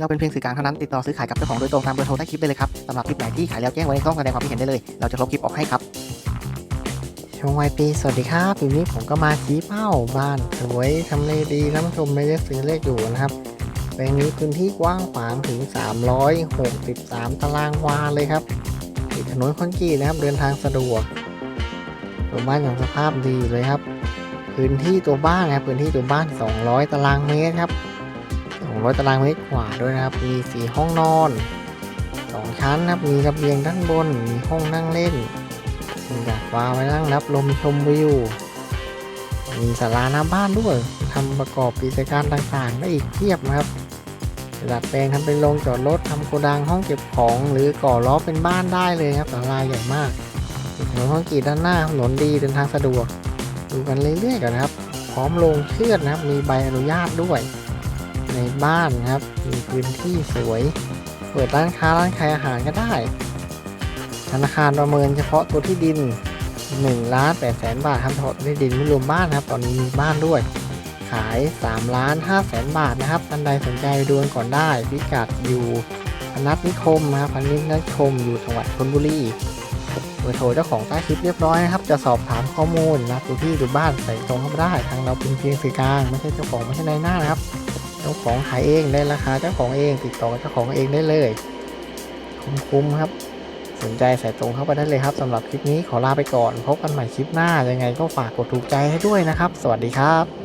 เราเป็นเพียงสื่อกลางเท่านั้นติดต่อซื้อขายกับเจ้าของโดยตรงตามเบอร์โทรใต้คลิปได้เลยครับสำหรับคลิปไหนที่ขายแล้วแจ้งไว้ในช่องแสดงความคิดเห็นได้เลย เราจะลบคลิปออกให้ครับช่วงวัยปีสวัสดีครับปีนี้ผมก็มาชี้เป้าบ้านสวยทำเลดีท่านผู้ชมไม่ได้ซื้อเลขอยู่นะครับแปลงนี้พื้นที่กว้างขวางถึง 363 ตารางวาเลยครับติดถนนคอนกรีตนะครับเดินทางสะดวกตัวบ้านอย่างสภาพดีเลยครับ พื้นที่ตัวบ้านนะครับพื้นที่ตัวบ้าน 200 ตารางเมตรครับ 200 ตารางเมตรกว่าด้วยนะครับ มี 4 ห้องนอน 2 ชั้นนะครับ มีระเบียงด้านบน มีห้องนั่งเล่น มีดาดฟ้าไว้นั่งรับลมชมวิว มีศาลาหน้าบ้านด้วยทำประกอบกิจการต่างๆได้อีกเพียบนะครับดัดแปลงทำเป็นโรงจอดรถทำโกดังห้องเก็บของ หรือก่อล้อเป็นบ้านได้เลยครับศาลาใหญ่มากถนนคอนกรีตด้านหน้าถนนดีเดินทางสะดวก ดูกันเรื่อยๆกันนะครับ พร้อมลงเชือดนะครับ มีใบอนุญาตด้วย ในบ้านครับ มีพื้นที่สวย เปิดร้านค้าร้านขายอาหารก็ได้ ธนาคารประเมินเฉพาะตัวที่ดิน1ล้าน8แสนบาทครับเฉพาะที่ดินไม่รวมบ้านครับ ตอนนี้มีบ้านด้วย ขาย3ล้าน5แสนบาทนะครับท่านใดสนใจดูกันก่อนได้ พิกัดอยู่พนัสนิคมนะครับพนัสนิคมอยู่จังหวัดชลบุรีเบอร์โทรเจ้าของใต้คลิปเรียบร้อยนะครับ จะสอบถามข้อมูลนะดูที่ดูบ้านใส่ตรงเข้ามาได้ ทางเราเป็นเพียงสื่อกลาง ไม่ใช่เจ้าของไม่ใช่นายหน้านะครับ เจ้าของขายเองได้ราคาเจ้าของเองติดต่อเจ้าของเองได้เลยคุ้มๆครับสนใจใส่ตรงเข้าไปได้เลยครับสำหรับคลิปนี้ขอลาไปก่อนพบกันใหม่คลิปหน้ายังไงก็ฝากกดถูกใจให้ด้วยนะครับ สวัสดีครับ